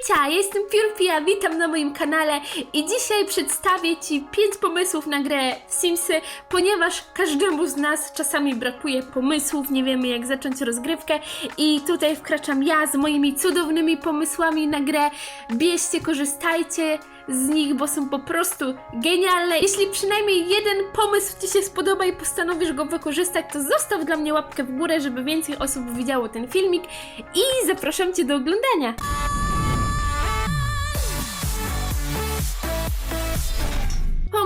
Hejcia, jestem Piurpia, witam na moim kanale i dzisiaj przedstawię Ci 5 pomysłów na grę w Simsy, ponieważ każdemu z nas czasami brakuje pomysłów, nie wiemy jak zacząć rozgrywkę i tutaj wkraczam ja z moimi cudownymi pomysłami na grę. Bierzcie, korzystajcie z nich, bo są po prostu genialne. Jeśli przynajmniej jeden pomysł Ci się spodoba i postanowisz go wykorzystać, to zostaw dla mnie łapkę w górę, żeby więcej osób widziało ten filmik i zapraszam Cię do oglądania.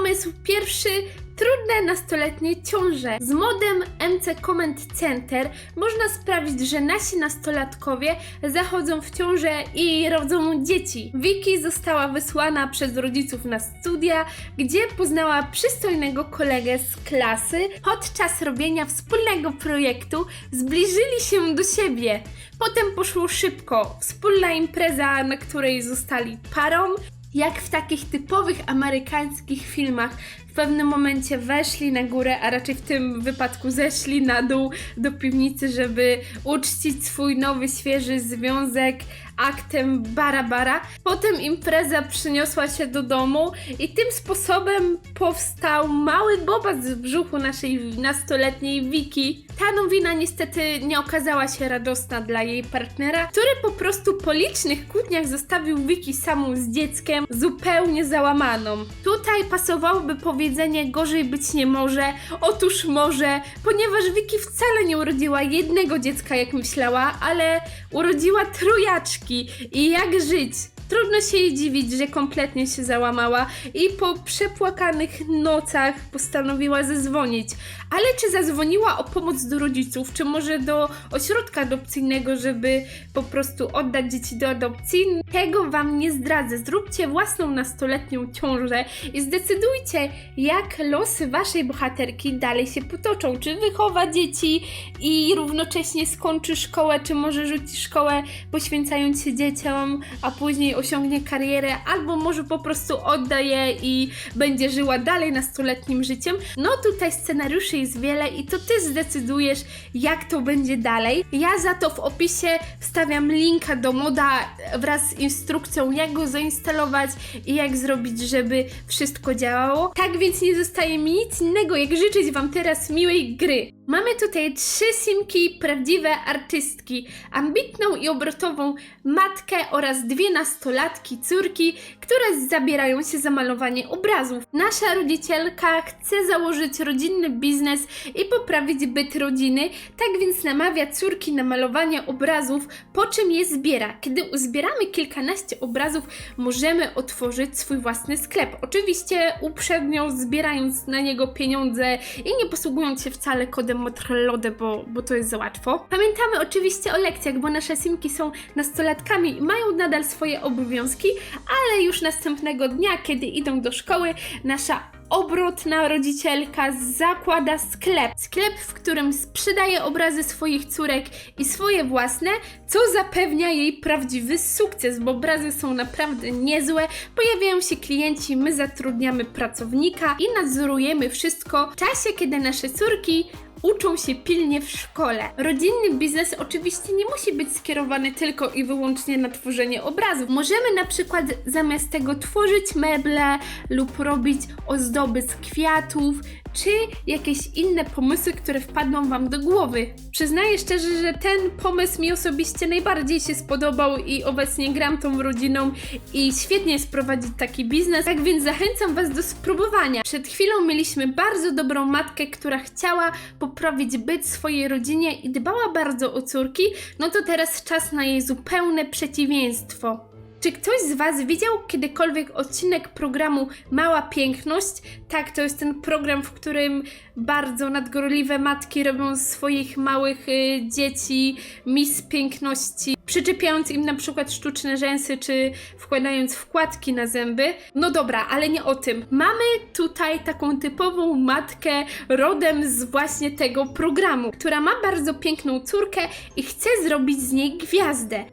Pomysł pierwszy. Trudne nastoletnie ciąże. Z modem MC Comment Center można sprawić, że nasi nastolatkowie zachodzą w ciążę i rodzą dzieci. Vicky została wysłana przez rodziców na studia, gdzie poznała przystojnego kolegę z klasy. Podczas robienia wspólnego projektu zbliżyli się do siebie. Potem poszło szybko. Wspólna impreza, na której zostali parą. Jak w takich typowych amerykańskich filmach, w pewnym momencie weszli na górę, a raczej w tym wypadku zeszli na dół do piwnicy, żeby uczcić swój nowy, świeży związek aktem bara-bara. Potem impreza przyniosła się do domu i tym sposobem powstał mały bobas w brzuchu naszej nastoletniej Wiki. Ta nowina niestety nie okazała się radosna dla jej partnera, który po prostu po licznych kłótniach zostawił Wiki samą z dzieckiem, zupełnie załamaną. Tutaj pasowałoby powiedzenie gorzej być nie może, otóż może, ponieważ Wiki wcale nie urodziła jednego dziecka jak myślała, ale urodziła trojaczki i jak żyć? Trudno się jej dziwić, że kompletnie się załamała i po przepłakanych nocach postanowiła zadzwonić. Ale czy zadzwoniła o pomoc do rodziców, czy może do ośrodka adopcyjnego, żeby po prostu oddać dzieci do adopcji? Tego Wam nie zdradzę. Zróbcie własną nastoletnią ciążę i zdecydujcie, jak losy Waszej bohaterki dalej się potoczą. Czy wychowa dzieci i równocześnie skończy szkołę, czy może rzuci szkołę poświęcając się dzieciom, a później osiągnie karierę, albo może po prostu odda je i będzie żyła dalej nastoletnim życiem. No tutaj scenariuszy jest wiele i to Ty zdecydujesz, jak to będzie dalej. Ja za to w opisie wstawiam linka do moda wraz z instrukcją, jak go zainstalować i jak zrobić, żeby wszystko działało. Tak więc nie zostaje mi nic innego, jak życzyć Wam teraz miłej gry. Mamy tutaj trzy simki, prawdziwe artystki, ambitną i obrotową matkę oraz dwie nastolatki, córki, które zabierają się za malowanie obrazów. Nasza rodzicielka chce założyć rodzinny biznes i poprawić byt rodziny, tak więc namawia córki na malowanie obrazów, po czym je zbiera. Kiedy uzbieramy kilkanaście obrazów, możemy otworzyć swój własny sklep. Oczywiście uprzednio zbierając na niego pieniądze i nie posługując się wcale kodem Motrelode, bo, bo to jest za łatwo. Pamiętamy oczywiście o lekcjach, bo nasze simki są nastolatkami i mają nadal swoje obowiązki, ale już następnego dnia, kiedy idą do szkoły, nasza obrotna rodzicielka zakłada sklep. Sklep, w którym sprzedaje obrazy swoich córek i swoje własne, co zapewnia jej prawdziwy sukces, bo obrazy są naprawdę niezłe. Pojawiają się klienci, my zatrudniamy pracownika i nadzorujemy wszystko w czasie, kiedy nasze córki uczą się pilnie w szkole. Rodzinny biznes oczywiście nie musi być skierowany tylko i wyłącznie na tworzenie obrazów. Możemy na przykład zamiast tego tworzyć meble lub robić ozdoby z kwiatów, czy jakieś inne pomysły, które wpadną Wam do głowy. Przyznaję szczerze, że ten pomysł mi osobiście najbardziej się spodobał i obecnie gram tą rodziną i świetnie jest prowadzić taki biznes, tak więc zachęcam Was do spróbowania. Przed chwilą mieliśmy bardzo dobrą matkę, która chciała poprawić byt swojej rodzinie i dbała bardzo o córki, no to teraz czas na jej zupełne przeciwieństwo. Czy ktoś z Was widział kiedykolwiek odcinek programu Mała Piękność? Tak, to jest ten program, w którym bardzo nadgorliwe matki robią swoich małych y, dzieci mis piękności, przyczepiając im na przykład sztuczne rzęsy, czy wkładając wkładki na zęby. No dobra, ale nie o tym. Mamy tutaj taką typową matkę rodem z właśnie tego programu, która ma bardzo piękną córkę i chce zrobić z niej gwiazdę.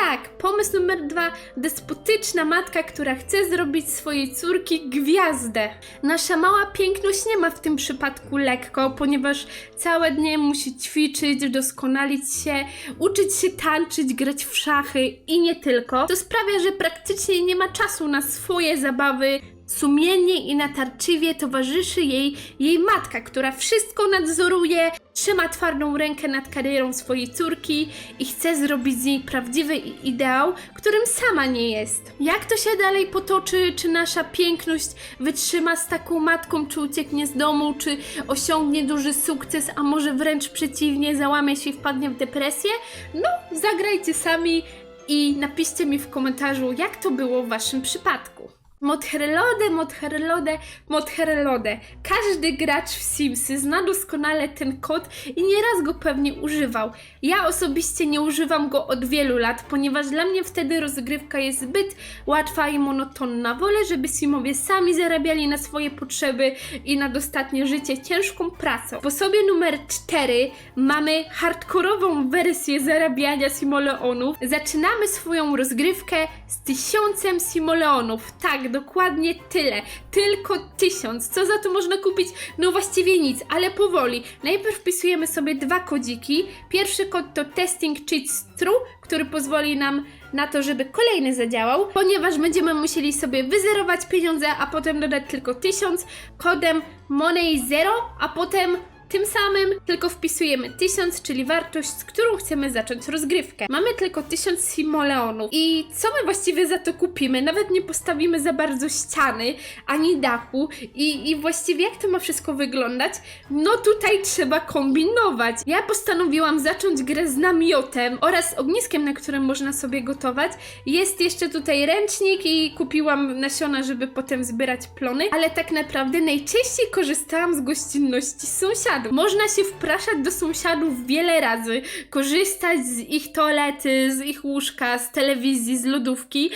Tak, pomysł numer dwa. Despotyczna matka, która chce zrobić swojej córki gwiazdę. Nasza mała piękność nie ma w tym przypadku lekko, ponieważ całe dnie musi ćwiczyć, doskonalić się, uczyć się tańczyć, grać w szachy i nie tylko. To sprawia, że praktycznie nie ma czasu na swoje zabawy. Sumiennie i natarczywie towarzyszy jej jej matka, która wszystko nadzoruje, trzyma twardą rękę nad karierą swojej córki i chce zrobić z niej prawdziwy ideał, którym sama nie jest. Jak to się dalej potoczy? Czy nasza piękność wytrzyma z taką matką, czy ucieknie z domu, czy osiągnie duży sukces, a może wręcz przeciwnie, załamie się i wpadnie w depresję? No, zagrajcie sami i napiszcie mi w komentarzu, jak to było w waszym przypadku. Modherlode, Modherlode, Modherlode. Każdy gracz w Simsy zna doskonale ten kod i nieraz go pewnie używał. Ja osobiście nie używam go od wielu lat, ponieważ dla mnie wtedy rozgrywka jest zbyt łatwa i monotonna. Wolę, żeby Simowie sami zarabiali na swoje potrzeby i na dostatnie życie ciężką pracą. W sposobie numer 4 mamy hardkorową wersję zarabiania simoleonów. Zaczynamy swoją rozgrywkę z tysiącem simoleonów. Tak, dokładnie tyle. Tylko tysiąc. Co za to można kupić? No właściwie nic, ale powoli. Najpierw wpisujemy sobie dwa kodziki. Pierwszy kod to Testing Cheats True, który pozwoli nam na to, żeby kolejny zadziałał, ponieważ będziemy musieli sobie wyzerować pieniądze, a potem dodać tylko tysiąc kodem Money Zero, a potem tym samym tylko wpisujemy 1000, czyli wartość, z którą chcemy zacząć rozgrywkę. Mamy tylko 1000 simoleonów. I co my właściwie za to kupimy? Nawet nie postawimy za bardzo ściany, ani dachu. I, I właściwie jak to ma wszystko wyglądać? No tutaj trzeba kombinować. Ja postanowiłam zacząć grę z namiotem oraz ogniskiem, na którym można sobie gotować. Jest jeszcze tutaj ręcznik i kupiłam nasiona, żeby potem zbierać plony, ale tak naprawdę najczęściej korzystałam z gościnności sąsiadów. Można się wpraszać do sąsiadów wiele razy, korzystać z ich toalety, z ich łóżka, z telewizji, z lodówki.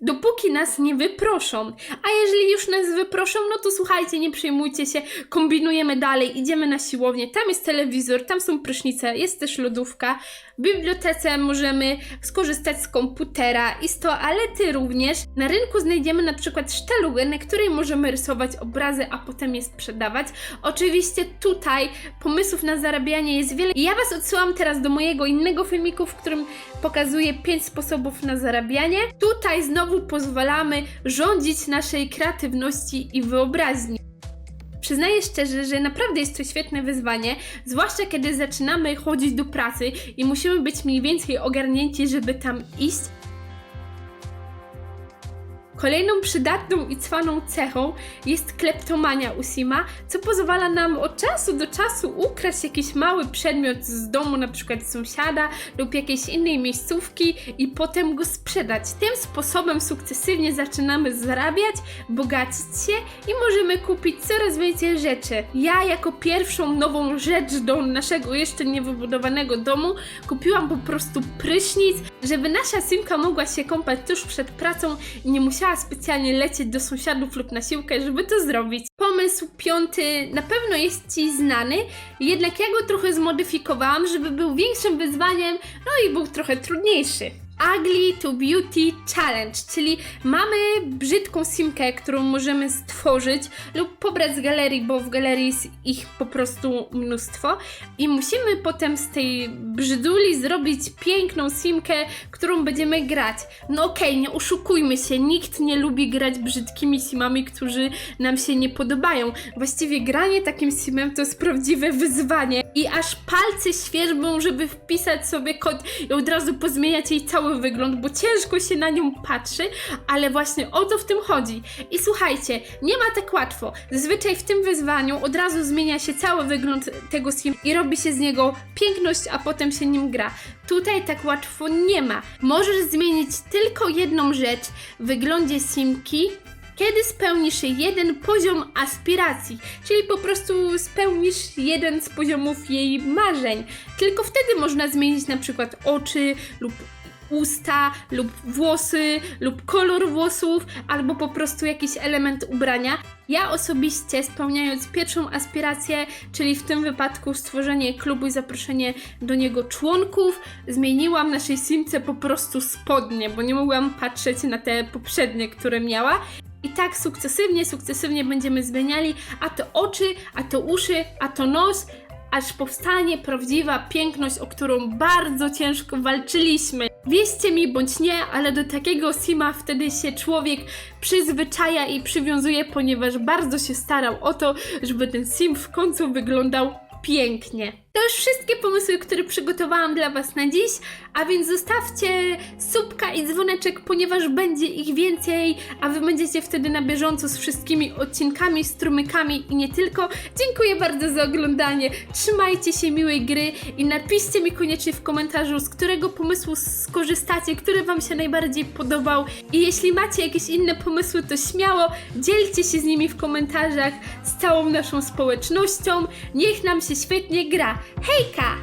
Dopóki nas nie wyproszą. A jeżeli już nas wyproszą, no to słuchajcie, nie przejmujcie się, kombinujemy dalej, idziemy na siłownię, tam jest telewizor, tam są prysznice, jest też lodówka. W bibliotece możemy skorzystać z komputera i z toalety również. Na rynku znajdziemy na przykład sztalugę, na której możemy rysować obrazy, a potem je sprzedawać. Oczywiście tutaj pomysłów na zarabianie jest wiele ja Was odsyłam teraz do mojego innego filmiku, w którym pokazuję 5 sposobów na zarabianie. Tutaj znowu pozwalamy rządzić naszej kreatywności i wyobraźni. Przyznaję szczerze, że naprawdę jest to świetne wyzwanie, zwłaszcza kiedy zaczynamy chodzić do pracy i musimy być mniej więcej ogarnięci, żeby tam iść. Kolejną przydatną i cwaną cechą jest kleptomania u Sima, co pozwala nam od czasu do czasu ukraść jakiś mały przedmiot z domu, na przykład sąsiada lub jakiejś innej miejscówki i potem go sprzedać. Tym sposobem sukcesywnie zaczynamy zarabiać, bogacić się i możemy kupić coraz więcej rzeczy. Ja jako pierwszą nową rzecz do naszego jeszcze niewybudowanego domu kupiłam po prostu prysznic, żeby nasza Simka mogła się kąpać tuż przed pracą i nie musiała specjalnie lecieć do sąsiadów lub na siłkę, żeby to zrobić. Pomysł piąty na pewno jest Ci znany, jednak ja go trochę zmodyfikowałam, żeby był większym wyzwaniem, no i był trochę trudniejszy. Ugly to Beauty Challenge, czyli mamy brzydką simkę, którą możemy stworzyć lub pobrać z galerii, bo w galerii jest ich po prostu mnóstwo i musimy potem z tej brzyduli zrobić piękną simkę, którą będziemy grać. No okej, nie oszukujmy się, nikt nie lubi grać brzydkimi simami, którzy nam się nie podobają. Właściwie granie takim simem to jest prawdziwe wyzwanie i aż palce świerzbą, żeby wpisać sobie kod i od razu pozmieniać jej cały wygląd, bo ciężko się na nią patrzy, ale właśnie o to w tym chodzi. I słuchajcie, nie ma tak łatwo. Zazwyczaj w tym wyzwaniu od razu zmienia się cały wygląd tego sim i robi się z niego piękność, a potem się nim gra. Tutaj tak łatwo nie ma. Możesz zmienić tylko jedną rzecz w wyglądzie simki, kiedy spełnisz jeden poziom aspiracji, czyli po prostu spełnisz jeden z poziomów jej marzeń. Tylko wtedy można zmienić na przykład oczy lub usta lub włosy lub kolor włosów albo po prostu jakiś element ubrania. Ja osobiście spełniając pierwszą aspirację, czyli w tym wypadku stworzenie klubu i zaproszenie do niego członków, zmieniłam naszej simce po prostu spodnie, bo nie mogłam patrzeć na te poprzednie, które miała. I tak sukcesywnie, sukcesywnie będziemy zmieniali, a to oczy, a to uszy, a to nos, aż powstanie prawdziwa piękność, o którą bardzo ciężko walczyliśmy. Wieście mi bądź nie, ale do takiego sima wtedy się człowiek przyzwyczaja i przywiązuje, ponieważ bardzo się starał o to, żeby ten sim w końcu wyglądał pięknie. To już wszystkie pomysły, które przygotowałam dla Was na dziś, a więc zostawcie subka i dzwoneczek, ponieważ będzie ich więcej, a Wy będziecie wtedy na bieżąco z wszystkimi odcinkami, strumykami i nie tylko. Dziękuję bardzo za oglądanie, trzymajcie się miłej gry i napiszcie mi koniecznie w komentarzu, z którego pomysłu skorzystacie, który Wam się najbardziej podobał i jeśli macie jakieś inne pomysły, to śmiało dzielcie się z nimi w komentarzach z całą naszą społecznością. Niech nam się świetnie gra. Hejka!